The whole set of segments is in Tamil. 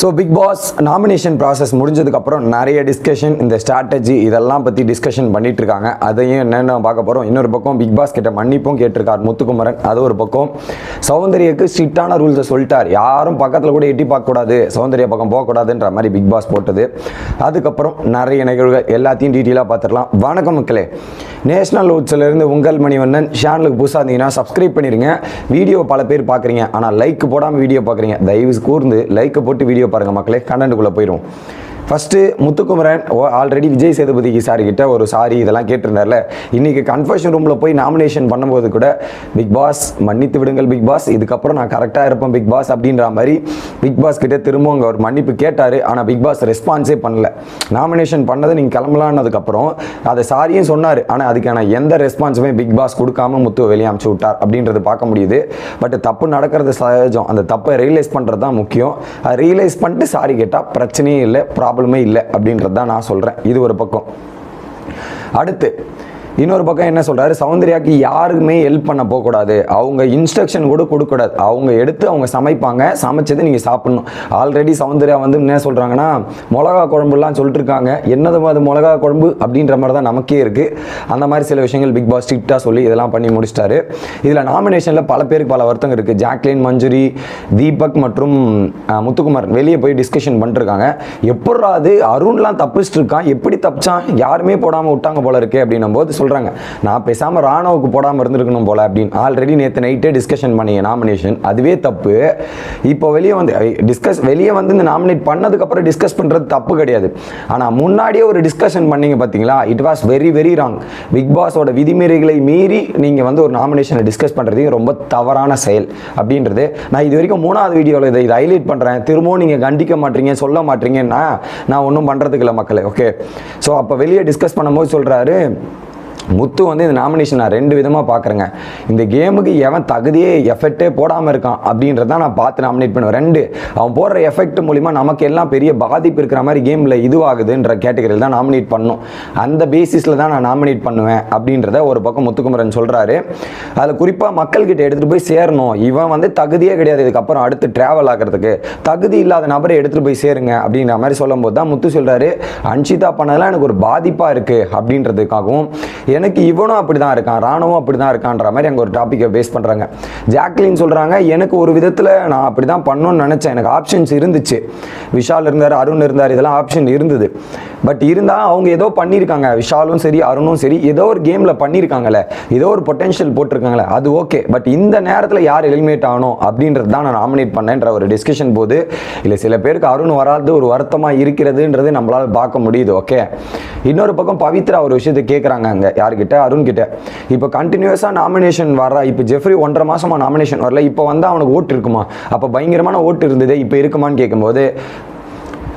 So Bigg Boss nomination process முடிஞ்சதுக்கப்புறம் நிறைய டிஸ்கஷன் இந்த ஸ்ட்ராட்டஜி இதெல்லாம் பற்றி டிஸ்கஷன் பண்ணிட்டு இருக்காங்க. அதையும் என்னென்ன பார்க்க போகிறோம் இன்னொரு பக்கம் பிக் பாஸ் கிட்ட மன்னிப்பும் கேட்டிருக்கார் முத்துக்குமரன். அது ஒரு பக்கம். சௌந்தர்யக்கு ஸ்ட்ரிக்டான ரூல்ஸை சொல்லிட்டார். யாரும் பக்கத்தில் கூட எட்டி பார்க்கக்கூடாது சௌந்தர்ய பக்கம் போகக்கூடாதுன்ற மாதிரி பிக் பாஸ் போட்டது. அதுக்கப்புறம் நிறைய நிகழ்வுகள் எல்லாத்தையும் டீட்டெயிலாக பார்த்துடலாம். வணக்கம் மக்களே. நேஷனல் இருந்து உங்கள் மணிவண்ணன் சேனலுக்கு புதுசாக இருந்தீங்கன்னா சப்ஸ்கிரைப் பண்ணிடுங்க. வீடியோ பல பேர் பார்க்குறீங்க. ஆனால் லைக் போடாமல் வீடியோ பார்க்குறீங்க. தயவு கூர்ந்து லைக் போட்டு வீடியோ பாருங்கள் மக்களே கண்டென்ட்டுக்குள்ளே போயிடும் ஃபஸ்ட்டு முத்துக்குமரன் ஆல்ரெடி விஜய் சேதுபதிக்கு சார் கிட்ட ஒரு சாரி இதெல்லாம் கேட்டிருந்தார்ல. இன்றைக்கி கன்ஃபர்ஷன் ரூமில் போய் நாமினேஷன் பண்ணும்போது கூட பிக் பாஸ் மன்னித்து விடுங்கள் பிக் பாஸ். இதுக்கப்புறம் நான் கரெக்டாக இருப்பேன் பிக் பாஸ் அப்படின்ற மாதிரி பிக் பாஸ் கிட்டே திரும்ப அங்கே ஒரு மன்னிப்பு கேட்டார். ஆனால் பிக் பாஸ் ரெஸ்பான்ஸே பண்ணல. நாமினேஷன் பண்ணதை நீங்கள் கிளம்பலான்னதுக்கப்புறம் அதை சாரியும் சொன்னார். ஆனால் அதுக்கான எந்த ரெஸ்பான்ஸுமே பிக் பாஸ் கொடுக்காம முத்து வெளியே அமுச்சு விட்டார் அப்படின்றது பார்க்க முடியுது. பட் தப்பு நடக்கிறது சகஜம். அந்த தப்பை ரியலைஸ் பண்ணுறது தான் முக்கியம். அதை ரியலைஸ் பண்ணிட்டு சாரி கேட்டால் பிரச்சனையே இல்லை. ப்ராப்ளம் இல்லை அப்படின்றது தான் நான் சொல்கிறேன் இது ஒரு பக்கம். அடுத்து இன்னொரு பக்கம் என்ன சொல்கிறாரு சௌந்தர்யாக்கு யாருக்குமே ஹெல்ப் பண்ண போகக்கூடாது. அவங்க இன்ஸ்ட்ரக்ஷன் கூட கொடுக்கக்கூடாது. அவங்க எடுத்து அவங்க சமைப்பாங்க. சமைச்சதை நீங்கள் சாப்பிட்ணும். ஆல்ரெடி சௌந்தர்யா வந்து என்ன சொல்கிறாங்கன்னா மிளகா குழம்புலாம் சொல்லிட்டு இருக்காங்க என்னது அது மிளகா குழம்பு? அப்படின்ற மாதிரி தான் நமக்கே இருக்குது அந்த மாதிரி சில விஷயங்கள் பிக் பாஸ் ஸ்ட்ரிக்டாக சொல்லி இதெல்லாம் பண்ணி முடிச்சிட்டாரு. இதில் நாமினேஷனில் பல பேருக்கு பல வருத்தம் இருக்குது ஜாக்லின் மஞ்சுரி தீபக் மற்றும் முத்துக்குமார் வெளியே போய் டிஸ்கஷன் பண்ணிருக்காங்க எப்பட்றா அது? அருண்லாம் தப்பிச்சிட்டு இருக்கான் எப்படி தப்பிச்சான்? யாருமே போடாமல் விட்டாங்க போல இருக்கு அப்படின்னும் போது சொல்கிறாங்க நான் பேசாமல் ராணுவுக்கு போடாமல் இருந்திருக்கணும் போல அப்படின்னு ஆல்ரெடி நேற்று நைட்டே டிஸ்கஷன் பண்ணீங்க நாமினேஷன் அதுவே தப்பு. இப்போ வெளியே வந்து டிஸ்கஸ் வெளியே வந்து இந்த நாமினேட் பண்ணதுக்கப்புறம் டிஸ்கஸ் பண்ணுறது தப்பு கிடையாது. ஆனால் முன்னாடியே ஒரு டிஸ்கஷன் பண்ணீங்க பார்த்தீங்களா it was very very wrong Bigg பாஸோட விதிமுறைகளை மீறி நீங்கள் வந்து ஒரு நாமினேஷனை டிஸ்கஸ் பண்ணுறதையும் ரொம்ப தவறான செயல் அப்படின்றது. நான் இது வரைக்கும் மூணாவது வீடியோவில் இதை இதை ஹைலைட் பண்ணுறேன் திரும்பவும் நீங்கள் கண்டிக்க மாட்டீங்க சொல்ல மாட்டீங்கன்னா நான் ஒன்றும் பண்ணுறதுக்கு இல்லை மக்களை ஓகே ஸோ அப்போ வெளியே டிஸ்கஸ் பண்ணும்போது சொல்கிறாரு முத்து வந்து இந்த நாமினேஷன் நான் ரெண்டு விதமாக பார்க்குறேங்க. இந்த கேமுக்கு எவன் தகுதியே எஃபெக்டே போடாமல் இருக்கான் அப்படின்றத நான் பார்த்து நாமினேட் பண்ணுவேன். ரெண்டு அவன் போடுற எஃபெக்ட் மூலிமா நமக்கு எல்லாம் பெரிய பாதிப்பு இருக்கிற மாதிரி கேமில் இதுவாகுதுன்ற கேட்டகரியில் தான் நாமினேட் பண்ணும் அந்த பேசிஸில் தான் நான் நாமினேட் பண்ணுவேன் அப்படின்றத ஒரு பக்கம் முத்துக்குமரன் சொல்கிறாரு அதில் குறிப்பாக மக்கள்கிட்ட எடுத்துகிட்டு போய் சேரணும். இவன் வந்து தகுதியே கிடையாது. இதுக்கப்புறம் அடுத்து ட்ராவல் ஆகிறதுக்கு. தகுதி இல்லாத நபரை எடுத்துகிட்டு போய் சேருங்க அப்படின்ற மாதிரி சொல்லும்போது தான் முத்து சொல்கிறாரு அன்ஷிதா பண்ணதெல்லாம் எனக்கு ஒரு பாதிப்பாக இருக்குது அப்படின்றதுக்காகவும் எனக்கு இவனும் அப்படி தான் இருக்கான் ராணுவம் அப்படி தான் இருக்கான்ற மாதிரி அங்கே ஒரு டாப்பிக்கை பேஸ் பண்ணுறாங்க ஜாக்லின் சொல்கிறாங்க எனக்கு ஒரு விதத்தில் நான் அப்படி தான் பண்ணணும்னு நினச்சேன். எனக்கு ஆப்ஷன்ஸ் இருந்துச்சு. விஷால் இருந்தார் அருண் இருந்தார் இதெல்லாம் ஆப்ஷன் இருந்தது. பட் இருந்தால் அவங்க ஏதோ பண்ணியிருக்காங்க. விஷாலும் சரி அருணும் சரி ஏதோ ஒரு கேமில் பண்ணியிருக்காங்களே ஏதோ ஒரு பொட்டென்ஷியல் போட்டிருக்காங்களே அது ஓகே பட் இந்த நேரத்தில் யார் எலிமினேட் ஆகணும் அப்படின்றது தான் நான் நாமினேட் பண்ணேன்ற ஒரு டிஸ்கஷன் போது இல்லை சில பேருக்கு அருண் வராது ஒரு வருத்தமாக இருக்கிறதுன்றது நம்மளால் பார்க்க முடியுது ஓகே இன்னொரு பக்கம் பவித்ரா ஒரு விஷயத்தை கேட்குறாங்க அங்கே. யார்கிட்ட? அருண் கிட்ட இப்போ கண்டினியூஸாக நாமினேஷன் வர இப்போ ஜெஃப்ரி ஒன்றரை மாசமா நாமினேஷன் வரல இப்போ வந்து அவனுக்கு ஓட்டு இருக்குமா? அப்போ பயங்கரமான ஓட்டு இருந்தது இப்போ இருக்குமான்னு கேட்கும்போது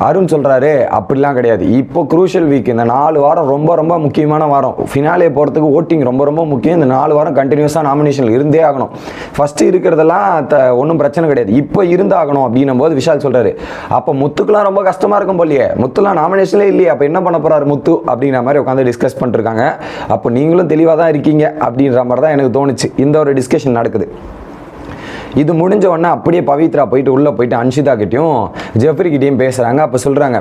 அருண் சொல்கிறாரு அப்படிலாம் கிடையாது. இப்போ குரூஷியல் வீக் இந்த நாலு வாரம் ரொம்ப ரொம்ப முக்கியமான வாரம். ஃபினாலே போகிறதுக்கு ஓட்டிங் ரொம்ப ரொம்ப முக்கியம். இந்த நாலு வாரம் கண்டினியூஸாக நாமினேஷன் இருந்தே ஆகணும். ஃபஸ்ட்டு இருக்கிறதெல்லாம் த ஒன்றும் பிரச்சனை கிடையாது. இப்போ இருந்தாகணும். அப்படின்னும் போது விஷால் சொல்கிறாரு அப்போ முத்துக்கெலாம் ரொம்ப கஷ்டமாக இருக்கும் போலியே. முத்துலாம் நாமினேஷனே இல்லையே. அப்போ என்ன பண்ண போகிறாரு முத்து? அப்படிங்கிற மாதிரி உட்காந்து டிஸ்கஸ் பண்ணிருக்காங்க அப்போ நீங்களும் தெளிவாக தான் இருக்கீங்க அப்படின்ற மாதிரி தான் எனக்கு தோணுச்சு. இந்த ஒரு டிஸ்கஷன் நடக்குது. இது முடிஞ்ச உடனே அப்படியே பவித்ரா போயிட்டு உள்ளே போயிட்டு அன்ஷிதா கிட்டேயும் ஜெஃப்ரி கிட்டேயும் பேசுகிறாங்க அப்போ சொல்கிறாங்க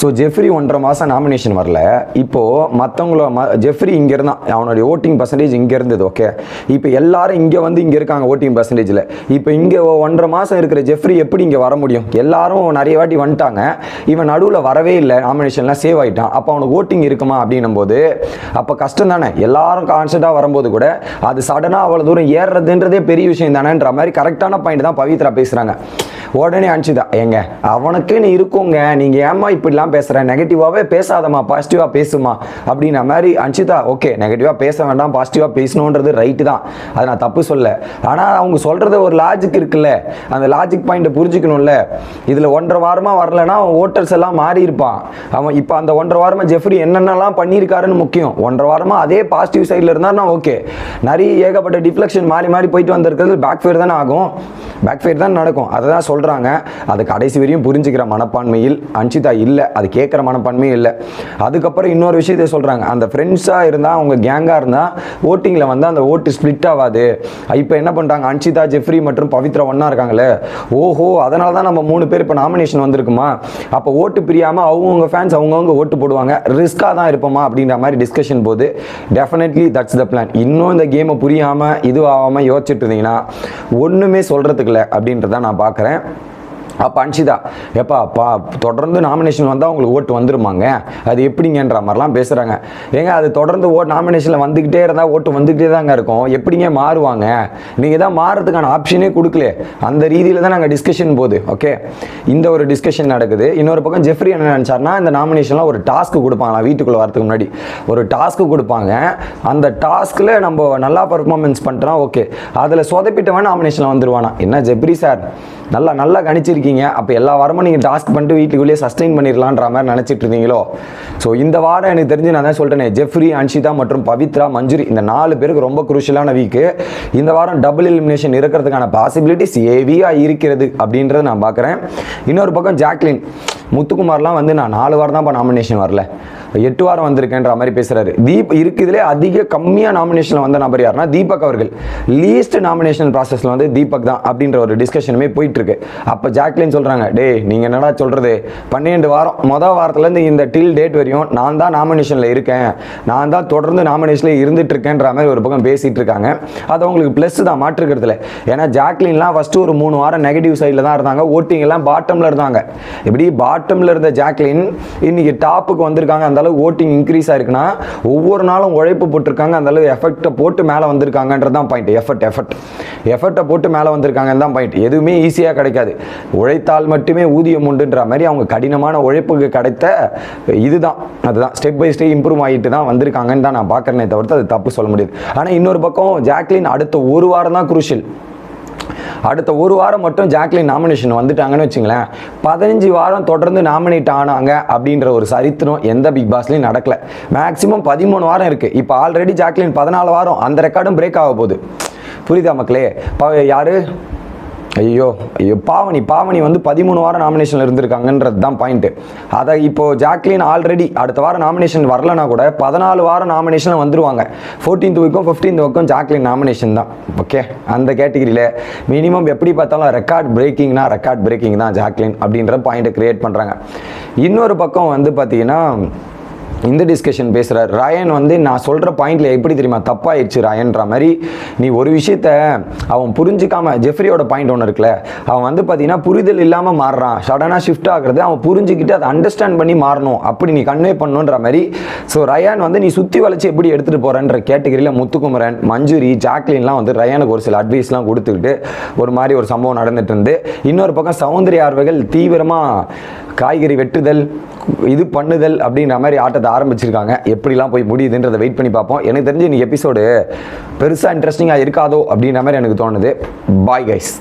ஸோ ஜெஃப்ரி ஒன்றரை மாதம் நாமினேஷன் வரல. இப்போது மற்றவங்கள ம ஜெஃப்ரி இங்கே இருந்தான் அவனுடைய ஓட்டிங் பர்சன்டேஜ் இங்கே இருந்தது ஓகே இப்போ எல்லாரும் இங்கே வந்து இங்கே இருக்காங்க ஓட்டிங் பர்சன்டேஜில் இப்போ இங்கே ஒன்றரை மாதம் இருக்கிற ஜெஃப்ரி எப்படி இங்கே வர முடியும்? எல்லாரும் நிறைய வாட்டி வந்துட்டாங்க. இவன் நடுவில் வரவே இல்லை நாமினேஷன்லாம் சேவ் ஆகிட்டான் அப்போ அவனுக்கு ஓட்டிங் இருக்குமா அப்படின்னும் போது அப்போ கஷ்டம் தானே எல்லாரும் கான்ஸ்டண்ட்டாக வரும்போது கூட அது சடனாக அவ்வளோ தூரம் ஏறுறதுன்றதே பெரிய விஷயம் தானேன்ற மாதிரி கரெக்டான பாயிண்ட் தான் பவித்ரா பேசுகிறாங்க உடனே அனுப்பிச்சுதா ஏங்க அவனுக்குன்னு இருக்குங்க நீங்கள் ஏமா இப்படிலாம் பேசுகிற நெகட்டிவாகவே பேசாதம்மா பாசிட்டிவாக பேசுமா அப்படின்ன மாதிரி அனுப்பிச்சுதா ஓகே நெகட்டிவாக பேச வேண்டாம் பாசிட்டிவாக பேசணுன்றது ரைட்டு தான். அதை நான் தப்பு சொல்ல ஆனால் அவங்க சொல்கிறது ஒரு லாஜிக் இருக்குல்ல. அந்த லாஜிக் பாயிண்ட்டை புரிஞ்சுக்கணும்ல. இதில் ஒன்றரை வாரமாக வரலன்னா அவன் ஓட்டர்ஸ் எல்லாம் மாறி இருப்பான். அவன் இப்போ அந்த ஒன்றரை வாரமாக ஜெஃப்ரி என்னென்னலாம் பண்ணியிருக்காருன்னு முக்கியம். ஒன்றரை வாரமாக அதே பாசிட்டிவ் சைடில் இருந்தாருன்னா ஓகே நிறைய ஏகப்பட்ட டிஃப்ளெக்ஷன் மாறி மாறி போயிட்டு வந்திருக்கிறது பேக் ஃபேர் தானே ஆகும். ஆகும் பேக் ஃபயர் தான் நடக்கும். அதை தான் சொல்கிறாங்க அது கடைசி வரையும் புரிஞ்சுக்கிற மனப்பான்மையில் அன்ஷிதா இல்லை. அது கேட்குற மனப்பான்மையும் இல்லை. அதுக்கப்புறம் இன்னொரு விஷயத்தை சொல்கிறாங்க அந்த ஃப்ரெண்ட்ஸாக இருந்தால் அவங்க கேங்காக இருந்தால் ஓட்டிங்கில் வந்து அந்த ஓட்டு ஸ்ப்ளிட் ஆகாது இப்போ என்ன பண்ணுறாங்க அன்ஷிதா ஜெஃப்ரி மற்றும் பவித்ரா ஒன்றா இருக்காங்களே ஓஹோ அதனால தான் நம்ம மூணு பேர் இப்போ நாமினேஷன் வந்திருக்குமா? அப்போ ஓட்டு பிரியாமல் அவங்கவுங்க ஃபேன்ஸ் அவங்கவுங்க ஓட்டு போடுவாங்க. ரிஸ்க்காக தான் இருப்போமா? அப்படின்ற மாதிரி டிஸ்கஷன் போது டெஃபினெட்லி தட்ஸ் த பிளான் இன்னும் இந்த கேமை புரியாமல் இதுவாகாமல் யோசிச்சுட்டு இருந்தீங்கன்னா ஒன்றுமே சொல்கிறதுக்கு இல்லை அப்படின்றத நான் பார்க்குறேன் அப்போ அன்ஷிதா எப்பா பா தொடர்ந்து நாமினேஷன் வந்தால் உங்களுக்கு ஓட்டு வந்துருமாங்க? அது எப்படிங்கன்ற மாதிரிலாம் பேசுகிறாங்க ஏங்க அது தொடர்ந்து ஓட் நாமினேஷனில் வந்துக்கிட்டே இருந்தால் ஓட்டு வந்துக்கிட்டே தாங்க இருக்கும். எப்படிங்க மாறுவாங்க? நீங்கள் தான் மாறுறதுக்கான ஆப்ஷனே கொடுக்கல. அந்த ரீதியில் தான் நாங்கள் டிஸ்கஷன் போகுது ஓகே இந்த ஒரு டிஸ்கஷன் நடக்குது. இன்னொரு பக்கம் ஜெஃப்ரி என்ன நினச்சார்னா இந்த நாமினேஷன்லாம் ஒரு டாஸ்க்கு கொடுப்பாங்களா வீட்டுக்குள்ளே வரதுக்கு முன்னாடி? ஒரு டாஸ்க்கு கொடுப்பாங்க. அந்த டாஸ்கில் நம்ம நல்லா பர்ஃபார்மன்ஸ் பண்ணுறோம் ஓகே அதில் சொதப்பிட்டவன் நாமினேஷனில் வந்துடுவானா என்ன ஜெப்ரி சார் நல்லா நல்லா கணிச்சிருக்கீங்க. அப்போ எல்லா வாரமும் நீங்கள் டாஸ்க் பண்ணிட்டு வீட்டுக்குள்ளேயே சஸ்டெயின் பண்ணிடலான்ற மாதிரி நினச்சிட்டு இருந்தீங்களோ? ஸோ இந்த வாரம் எனக்கு தெரிஞ்சு நான் தான் சொல்லிட்டேனே ஜெஃப்ரி அன்ஷிதா மற்றும் பவித்ரா மஞ்சுரி இந்த நாலு பேருக்கு ரொம்ப குரூஷியலான வீக்கு இந்த வாரம் டபுள் எலிமினேஷன் இருக்கிறதுக்கான பாசிபிலிட்டிஸ் ஹெவியாக இருக்கிறது அப்படின்றத நான் பார்க்குறேன். இன்னொரு பக்கம் ஜாக்லின் முத்துக்குமார்லாம் வந்து நான் நாலு வாரம் தான் இப்போ நாமினேஷன் வரல. எட்டு வாரம் வந்திருக்கேன்ற மாதிரி பேசுகிறாரு தீப் இருக்குதுலே அதிக கம்மியாக நாமினேஷனில் வந்த நபர் யாருன்னா தீபக் அவர்கள். லீஸ்ட் நாமினேஷன் ப்ராசஸில் வந்து தீபக் தான் அப்படின்ற ஒரு டிஸ்கஷனுமே போயிட்டுருக்கு அப்போ ஜாக் ஜாக்லின் சொல்கிறாங்க டே நீங்கள் என்னடா சொல்கிறது பன்னெண்டு வாரம் மொதல் வாரத்துலேருந்து இந்த டில் டேட் வரையும் நான் தான் நாமினேஷனில் இருக்கேன். நான் தான் தொடர்ந்து நாமினேஷனில் இருந்துட்டு இருக்கேன்ற மாதிரி ஒரு பக்கம் பேசிகிட்டு இருக்காங்க. அது அவங்களுக்கு ப்ளஸ் தான் மாற்றுக்கிறதுல ஏன்னா ஜாக்லின்லாம் ஃபஸ்ட்டு ஒரு மூணு வாரம் நெகட்டிவ் சைடில் தான் இருந்தாங்க. ஓட்டிங் எல்லாம் பாட்டமில் இருந்தாங்க. இப்படி பாட்டமில் இருந்த ஜாக்லின் இன்னைக்கு டாப்புக்கு வந்திருக்காங்க. அந்தளவு ஓட்டிங் இன்க்ரீஸ் ஆயிருக்குன்னா ஒவ்வொரு நாளும் உழைப்பு போட்டிருக்காங்க. அந்த அளவு எஃபெக்டை போட்டு மேலே வந்திருக்காங்கன்றது தான் பாயிண்ட் எஃபர்ட் எஃபர்ட் எஃபர்ட்டை போட்டு மேலே வந்திருக்காங்கன்னு தான் பாயிண்ட் எதுவுமே ஈஸியாக கிடைக்காது. உழைத்தால் மட்டுமே ஊதியம் உண்டுன்ற மாதிரி அவங்க கடினமான உழைப்புக்கு கிடைத்த இதுதான். அதுதான். ஸ்டெப் பை ஸ்டெப் இம்ப்ரூவ் ஆகிட்டு தான் வந்திருக்காங்கன்னு தான் நான் பார்க்குறேனே தவிர்த்து அது தப்பு சொல்ல முடியாது. ஆனால் இன்னொரு பக்கம் ஜாக்லின் அடுத்த ஒரு வாரம் தான் குருஷியல் அடுத்த ஒரு வாரம் மட்டும் ஜாக்லின் நாமினேஷன் வந்துட்டாங்கன்னு வச்சுங்களேன் பதினஞ்சு வாரம் தொடர்ந்து நாமினேட் ஆனாங்க அப்படின்ற ஒரு சரித்திரம் எந்த பிக் பாஸ்லையும் நடக்கல. மேக்ஸிமம் பதிமூணு வாரம் இருக்குது இப்போ ஆல்ரெடி ஜாக்லின் பதினாலு வாரம் அந்த ரெக்கார்டும் பிரேக் ஆக போகுது. புரியுதா மக்களே? இப்போ யாரு? ஐயோ ஐயோ பாவனி பாவனி வந்து பதிமூணு வாரம் நாமினேஷனில் இருந்திருக்காங்கன்றது தான் பாயிண்ட்டு அதை இப்போது ஜாக்லின் ஆல்ரெடி அடுத்த வாரம் நாமினேஷன் வரலனா கூட பதினாலு வாரம் நாமினேஷன் வந்துருவாங்க. ஃபோர்டீன்த் வீக்கும் ஃபிஃப்டீன்த் வீக்கும் ஜாக்லின் நாமினேஷன் தான். ஓகே அந்த கேட்டகிரியில் மினிமம் எப்படி பார்த்தாலும் ரெக்கார்ட் பிரேக்கிங்னா ரெக்கார்ட் பிரேக்கிங் தான் ஜாக்லின் அப்படின்ற பாயிண்ட்டை கிரியேட் பண்ணுறாங்க இன்னொரு பக்கம் வந்து பார்த்தீங்கன்னா இந்த டிஸ்கஷன் பேசுகிறார் ராயன் வந்து நான் சொல்கிற பாயிண்ட்ல எப்படி தெரியுமா? தப்பாயிடுச்சு ராயன்ற மாதிரி. நீ ஒரு விஷயத்த அவன் புரிஞ்சுக்காம ஜெஃப்ரியோட பாயிண்ட் ஒன்று இருக்குல்ல அவன் வந்து பார்த்தீங்கன்னா புரிதல் இல்லாமல் மாறுறான். சடனாக ஷிஃப்ட் ஆகுறது அவன் புரிஞ்சுக்கிட்டு அதை அண்டர்ஸ்டாண்ட் பண்ணி மாறணும். அப்படி நீ கன்வே பண்ணுன்ற மாதிரி. ஸோ ரயான் வந்து நீ சுற்றி வளைச்சு எப்படி எடுத்துகிட்டு போகிறன்ற கேட்டகரியில் முத்துக்குமரன் மஞ்சுரி ஜாக்லின்லாம் வந்து ரயானுக்கு ஒரு சில அட்வைஸ்லாம் கொடுத்துக்கிட்டு ஒரு மாதிரி ஒரு சம்பவம் நடந்துட்டு இருந்து. இன்னொரு பக்கம் சௌந்தரிய ஆர்வர்கள் தீவிரமாக காய்கறி வெட்டுதல் இது பண்ணுதல் அப்படின்ற மாதிரி ஆட்டத்தை ஆரம்பிச்சிருக்காங்க. எப்படிலாம் போய் முடியுதுன்றதை வெயிட் பண்ணி பார்ப்போம். எனக்கு தெரிஞ்சு இன்னைக்கு எபிசோடு பெருசாக இன்ட்ரெஸ்டிங்காக இருக்காதோ அப்படின்ற மாதிரி எனக்கு தோணுது. Bye guys